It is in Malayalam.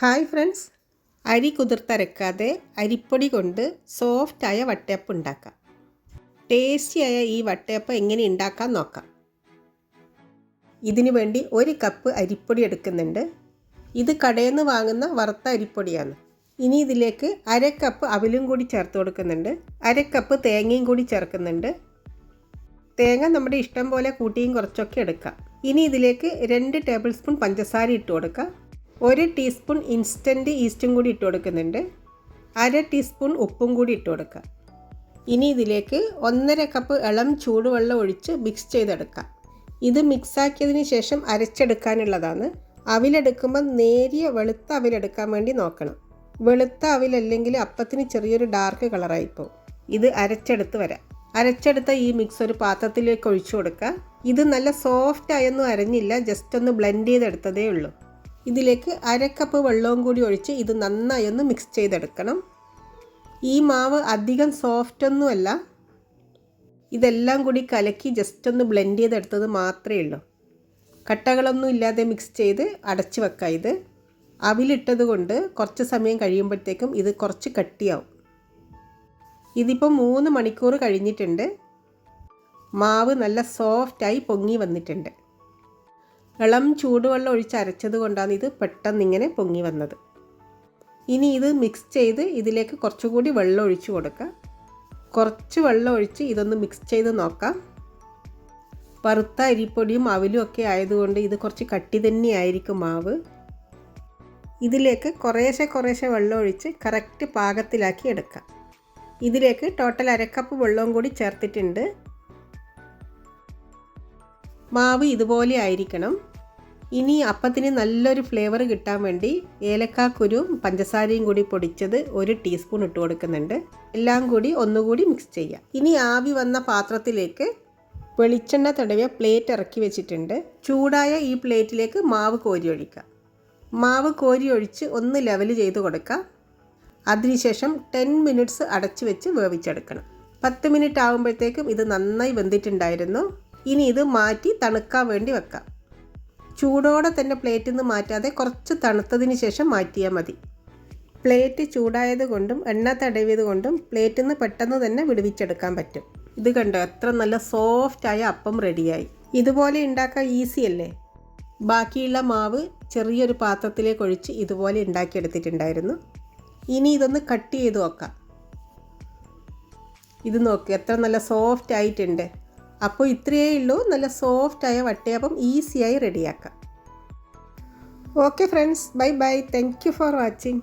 Hi friends. അരി കുതിർത്തരക്കാതെ അരിപ്പൊടി കൊണ്ട് സോഫ്റ്റായ വട്ടയപ്പം ഉണ്ടാക്കാം. ടേസ്റ്റിയായ ഈ വട്ടയപ്പം എങ്ങനെ ഉണ്ടാക്കാൻ നോക്കാം. ഇതിനു വേണ്ടി ഒരു കപ്പ് അരിപ്പൊടി എടുക്കുന്നുണ്ട്. ഇത് കടയിൽ നിന്ന് വാങ്ങുന്ന വറുത്ത അരിപ്പൊടിയാണ്. ഇനി ഇതിലേക്ക് അര കപ്പ് അവിലും കൂടി ചേർത്ത് കൊടുക്കുന്നുണ്ട്. അര കപ്പ് തേങ്ങയും കൂടി ചേർക്കുന്നുണ്ട്. തേങ്ങ നമ്മുടെ ഇഷ്ടം പോലെ കൂട്ടിയും കുറച്ചൊക്കെ എടുക്കാം. ഇനി ഇതിലേക്ക് രണ്ട് ടേബിൾ സ്പൂൺ പഞ്ചസാര ഇട്ട് കൊടുക്കാം. ഒരു ടീസ്പൂൺ ഇൻസ്റ്റന്റ് ഈസ്റ്റും കൂടി ഇട്ട് കൊടുക്കുന്നുണ്ട്. അര ടീസ്പൂൺ ഉപ്പും കൂടി ഇട്ട് കൊടുക്കുക. ഇനി ഇതിലേക്ക് ഒന്നര കപ്പ് ഇളം ചൂടുവെള്ളം ഒഴിച്ച് മിക്സ് ചെയ്തെടുക്കാം ഇത് മിക്സാക്കിയതിന് ശേഷം അരച്ചെടുക്കാനുള്ളതാണ്. അവിലെടുക്കുമ്പോൾ നേരിയ വെളുത്ത അവിലെടുക്കാൻ വേണ്ടി നോക്കണം. വെളുത്ത അവിലല്ലെങ്കിൽ അപ്പത്തിന് ചെറിയൊരു ഡാർക്ക് കളറായിപ്പോവും ഇത് അരച്ചെടുത്ത് വരാം. അരച്ചെടുത്ത ഈ മിക്സ് ഒരു പാത്രത്തിലേക്ക് ഒഴിച്ചു കൊടുക്കുക. ഇത് നല്ല സോഫ്റ്റ് ആയൊന്നും അരഞ്ഞില്ല ജസ്റ്റ് ഒന്ന് ബ്ലെൻഡ് ചെയ്തെടുത്തതേ ഉള്ളൂ. ഇതിലേക്ക് അരക്കപ്പ് കപ്പ് വെള്ളവും കൂടി ഒഴിച്ച് ഇത് നന്നായി ഒന്ന് മിക്സ് ചെയ്തെടുക്കണം. ഈ മാവ് അധികം സോഫ്റ്റ് ഒന്നുമല്ല ഇതെല്ലാം കൂടി കലക്കി ജസ്റ്റ് ഒന്ന് ബ്ലെൻഡ് ചെയ്തെടുത്തത് മാത്രമേ ഉള്ളൂ. കട്ടകളൊന്നും ഇല്ലാതെ മിക്സ് ചെയ്ത് അടച്ച് വെക്കാം ഇത്. അവിലിട്ടത് കൊണ്ട് കുറച്ച് സമയം കഴിയുമ്പോഴത്തേക്കും ഇത് കുറച്ച് കട്ടിയാവും. ഇതിപ്പോൾ മൂന്ന് മണിക്കൂർ കഴിഞ്ഞിട്ടുണ്ട്. മാവ് നല്ല സോഫ്റ്റായി പൊങ്ങി വന്നിട്ടുണ്ട്. ഇളം ചൂടുവെള്ളം ഒഴിച്ച് അരച്ചത് കൊണ്ടാണ് ഇത് പെട്ടെന്ന് ഇങ്ങനെ പൊങ്ങി വന്നത്. ഇനി ഇത് മിക്സ് ചെയ്ത് ഇതിലേക്ക് കുറച്ചുകൂടി വെള്ളം ഒഴിച്ച് കൊടുക്കുക കുറച്ച് വെള്ളം ഒഴിച്ച് ഇതൊന്ന് മിക്സ് ചെയ്ത് നോക്കാം. പറുത്ത അരിപ്പൊടിയും അവലും ഒക്കെ ആയതുകൊണ്ട് ഇത് കുറച്ച് കട്ടി തന്നെയായിരിക്കും മാവ്. ഇതിലേക്ക് കുറേശ്ശെ കുറേശ്ശെ വെള്ളം ഒഴിച്ച് കറക്റ്റ് പാകത്തിലാക്കി എടുക്കാം. ഇതിലേക്ക് ടോട്ടൽ അരക്കപ്പ് വെള്ളവും കൂടി ചേർത്തിട്ടുണ്ട്. മാവ് ഇതുപോലെ ആയിരിക്കണം. ഇനി അപ്പത്തിന് നല്ലൊരു ഫ്ലേവർ കിട്ടാൻ വേണ്ടി ഏലക്കാക്കുരുവും പഞ്ചസാരയും കൂടി പൊടിച്ചത് ഒരു ടീസ്പൂൺ ഇട്ട് കൊടുക്കുന്നുണ്ട്. എല്ലാം കൂടി ഒന്നുകൂടി മിക്സ് ചെയ്യാം. ഇനി ആവി വന്ന പാത്രത്തിലേക്ക് വെളിച്ചെണ്ണ തടവിയ പ്ലേറ്റ് ഇറക്കി വെച്ചിട്ടുണ്ട്. ചൂടായ ഈ പ്ലേറ്റിലേക്ക് മാവ് കോരി ഒഴിക്കുക മാവ് കോരി ഒഴിച്ച് ഒന്ന് ലെവൽ ചെയ്ത് കൊടുക്കാം. അതിനുശേഷം ടെൻ മിനിറ്റ്സ് അടച്ചു വെച്ച് വേവിച്ചെടുക്കണം. പത്ത് മിനിറ്റ് ആകുമ്പോഴത്തേക്കും ഇത് നന്നായി വെന്തിട്ടുണ്ടായിരുന്നു. ഇനി ഇത് മാറ്റി തണുക്കാൻ വേണ്ടി വെക്കാം. ചൂടോടെ തന്നെ പ്ലേറ്റിൽ നിന്ന് മാറ്റാതെ കുറച്ച് തണുത്തതിന് ശേഷം മാറ്റിയാൽ മതി. പ്ലേറ്റ് ചൂടായത് കൊണ്ടും എണ്ണ തടവിയത് കൊണ്ടും പ്ലേറ്റിൽ നിന്ന് പെട്ടെന്ന് തന്നെ വിടുവിച്ചെടുക്കാൻ പറ്റും. ഇത് കണ്ടോ? എത്ര നല്ല സോഫ്റ്റായ അപ്പം റെഡിയായി ഇതുപോലെ ഉണ്ടാക്കാൻ ഈസി അല്ലേ? ബാക്കിയുള്ള മാവ് ചെറിയൊരു പാത്രത്തിലേക്ക് ഒഴിച്ച് ഇതുപോലെ ഉണ്ടാക്കിയെടുത്തിട്ടുണ്ടായിരുന്നു. ഇനി ഇതൊന്ന് കട്ട് ചെയ്ത് നോക്കാം. ഇത് നോക്കി എത്ര നല്ല സോഫ്റ്റ് ആയിട്ടുണ്ട്. അപ്പോൾ ഇത്രയേ ഉള്ളൂ. നല്ല സോഫ്റ്റായ വട്ടയപ്പം ഈസിയായി റെഡിയാക്കാം okay friends bye bye thank you for watching